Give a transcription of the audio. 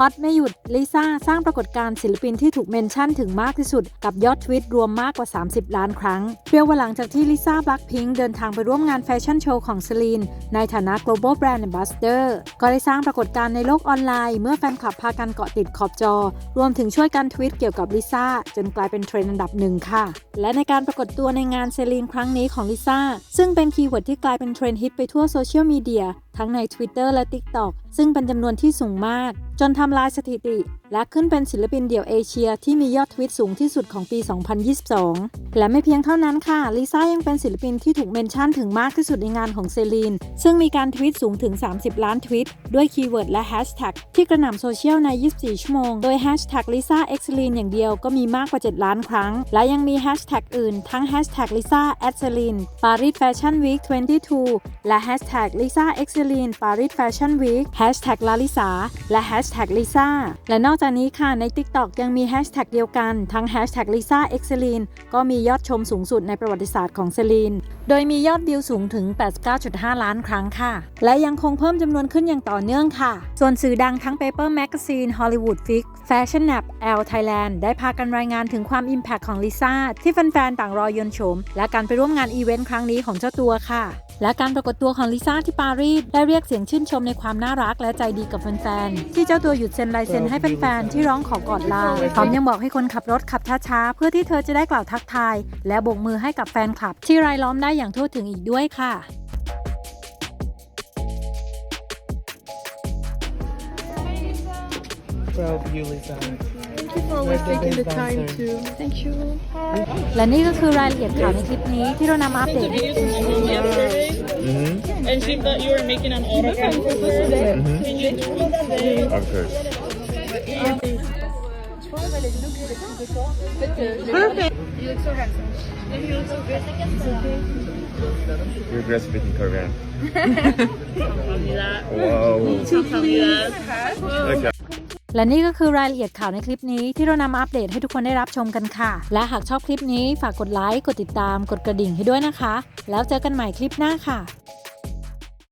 ฮอตไม่หยุด ลิซ่าสร้างปรากฏการณ์ศิลปินที่ถูกเมนชั่นถึงมากที่สุด กับยอดทวิตรวมมากกว่า 30 ล้านครั้งเพียงวันหลังจากที่ลิซ่าบลั k พิงเดินทางไปร่วมงานแฟชั่นโชว์ของเซลีน ในฐานะ global brand ambassador ก็ได้สร้างปรากฏการณ์ในโลกออนไลน์ เมื่อแฟนคลับพากันเกาะติดขอบจอ รวมถึงช่วยกันทวิตเกี่ยวกับลิซ่าจนกลายเป็นเทรนด์อันดับหนึ่งค่ะ และในการปรากฏตัวในงานเซลีนครั้งนี้ของลิซ่าซึ่งเป็นคีย์เวิร์ดที่กลายเป็นเทรนด์ฮิตไปทั่วโซเชียลมีเดีย ทั้งใน Twitter และ TikTok ซึ่งเป็นจำนวนที่สูงมาก จนทำลายสถิติ และขึ้นเป็นศิลปินเดี่ยวเอเชียที่มียอดทวิตสูงที่สุดของปี 2022 และไม่เพียงเท่านั้นค่ะ ลิซ่ายังเป็นศิลปินที่ถูกเมนชั่นถึงมากที่สุดในงานของเซลีน ซึ่งมีการทวิตสูงถึง 30 ล้านทวิต ด้วยคีย์เวิร์ดและแฮชแท็กที่กระหน่ำโซเชียลใน 24 ชั่วโมง โดยแฮชแท็กลิซ่าเอ็กซ์ลีนอย่างเดียวก็มีมากกว่า 7 ล้านครั้ง และยังมีแฮชแท็กอื่นทั้งแฮชแท็กลิซ่าแอดเซลีนปารีสแฟชั่นวีค22 และแฮชแท็กลิซ่าเอ็กซ์ลีนปารีสแฟชั่นวีคแฮชแท็กลาลิสาและแฮชแท็กลิซ่าและนอกจากนี้ค่ะใน TikTok ยังมีแฮชแท็กเดียวกัน ทั้งแฮชแท็กลิซ่าเอ็กซ์ลีนก็มียอดชมสูงสุดในประวัติศาสตร์ของเซลีน โดยมียอดวิวสูงถึง 89.5 ล้านครั้งค่ะ และยังคงเพิ่มจำนวนขึ้นอย่างต่อเนื่องค่ะ ส่วนสื่อดังทั้ง Paper Magazine Hollywood Fix Fashion Nap L Thailand ได้พากันรายงานถึงความอิมแพคของลิซ่าที่แฟนๆต่างรอยนชม และการไปร่วมงานอีเวนต์ครั้งนี้ของเจ้าตัวค่ะ และการปรากฏตัวของลิซ่าที่ปารีสได้เรียกเสียงชื่นชมในความน่ารักและใจดีกับแฟนๆที่เจ้าตัวหยุดเซ็นลายเซ็นให้แฟนๆที่ร้องขอกอดลาพร้อมยังบอกให้คนขับรถขับช้าๆเพื่อที่เธอจะได้กล่าวทักทาย และโบกมือให้กับแฟนคลับ ที่รายล้อมได้อย่างทั่วถึงอีกด้วยค่ะ Proud of you, Lisa. Thank you for always Birthday taking the dancer. time to. Thank you. และนี่ก็คือรายละเอียดข่าวในคลิปนี้ที่เรานำมาอัปเดต Mm-hmm. and she thought you were making an autograph for her. Mm-hmm. Can you say Of course. You're great speaking Korean. wow. Okay. และนี่ก็คือรายละเอียดข่าวในคลิปนี้ที่เรานำมาอัปเดตให้ทุกคนได้รับชมกันค่ะ และหากชอบคลิปนี้ฝากกดไลค์ กดติดตาม กดกระดิ่งให้ด้วยนะคะ แล้วเจอกันใหม่คลิปหน้าค่ะ